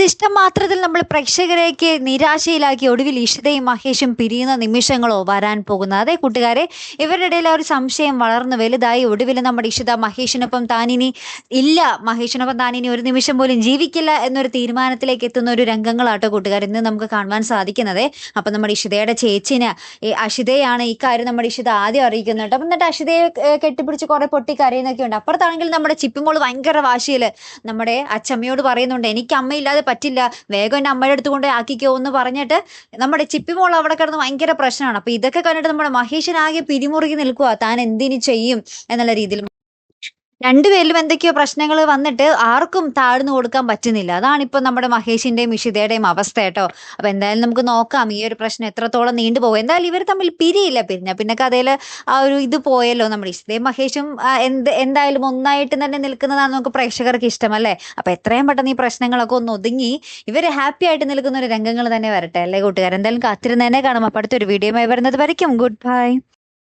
ഇഷ്ടം മാത്രത്തിൽ നമ്മൾ പ്രേക്ഷകരേക്ക് നിരാശയിലാക്കി ഒടുവിൽ ഇഷിതയും മഹേഷും പിരിയുന്ന നിമിഷങ്ങളോ വരാൻ പോകുന്നത്. അതേ കൂട്ടുകാരെ ഇവരുടെ ഇടയിൽ ഒരു സംശയം വളർന്നു വലുതായി ഒടുവിൽ നമ്മുടെ ഇഷിത മഹേഷിനൊപ്പം താനിനി ഇല്ല. മഹേഷിനൊപ്പം താനിനി ഒരു നിമിഷം പോലും ജീവിക്കില്ല എന്നൊരു തീരുമാനത്തിലേക്ക് എത്തുന്ന ഒരു രംഗങ്ങളാട്ടോ കൂട്ടുകാർ ഇന്ന് നമുക്ക് കാണുവാൻ സാധിക്കുന്നത്. അപ്പം നമ്മുടെ ഇഷിതയുടെ ചേച്ചിന് ഈ അഷിതയാണ് ഈ കാര്യം നമ്മുടെ ഇഷിത ആദ്യം അറിയിക്കുന്നത് കേട്ടോ. അപ്പം എന്നിട്ട് അഷിതയെ കെട്ടിപ്പിടിച്ച് കുറെ പൊട്ടി കരയുന്നൊക്കെ ഉണ്ട് അപ്പുറത്താണെങ്കിൽ നമ്മുടെ ചിപ്പിമോൾ ഭയങ്കര വാശിയിൽ നമ്മുടെ അച്ചമ്മയോട് പറയുന്നുണ്ട് എനിക്ക് അമ്മയില്ലാതെ പറ്റില്ല. വേഗം എന്റെ അമ്മയുടെ അടുത്ത് കൊണ്ട് ആക്കിക്കോ എന്ന് പറഞ്ഞിട്ട് നമ്മുടെ ചിപ്പിമോൾ അവിടെ കിടന്ന് ഭയങ്കര പ്രശ്നമാണ്. അപ്പോൾ ഇതൊക്കെ കണ്ടിട്ട് നമ്മുടെ മഹേഷൻ ആകെ പിരിമുറുകി നിൽക്കുക താൻ എന്തിനു ചെയ്യും എന്നുള്ള രീതിയിൽ രണ്ടുപേരിലും എന്തൊക്കെയോ പ്രശ്നങ്ങൾ വന്നിട്ട് ആർക്കും താഴ്ന്നു കൊടുക്കാൻ പറ്റുന്നില്ല. അതാണ് ഇപ്പൊ നമ്മുടെ മഹേഷിന്റെയും ഇഷിതയുടെയും അവസ്ഥ കേട്ടോ. അപ്പൊ എന്തായാലും നമുക്ക് നോക്കാം ഈ ഒരു പ്രശ്നം എത്രത്തോളം നീണ്ടുപോകും എന്തായാലും ഇവർ തമ്മിൽ പിരിയില്ല പിരിഞ്ഞ. പിന്നെ കഥയിൽ ആ ഒരു ഇത് പോയല്ലോ നമ്മുടെ ഇഷിതയും മഹേഷും എന്ത് എന്തായാലും ഒന്നായിട്ട് തന്നെ നിൽക്കുന്നതാണ് നമുക്ക് പ്രേക്ഷകർക്ക് ഇഷ്ടമല്ലേ? അപ്പൊ എത്രയും പെട്ടെന്ന് ഈ പ്രശ്നങ്ങളൊക്കെ ഒന്ന് ഒതുങ്ങി ഇവർ ഹാപ്പി ആയിട്ട് നിൽക്കുന്ന ഒരു രംഗങ്ങൾ തന്നെ വരട്ടെ അല്ലേ കൂട്ടുകാർ എന്തായാലും കാത്തിരുന്ന് കാണാം. അപ്പൊ അടുത്തൊരു വീഡിയോയുമായി വരുന്നത് വരയ്ക്കും. Good bye.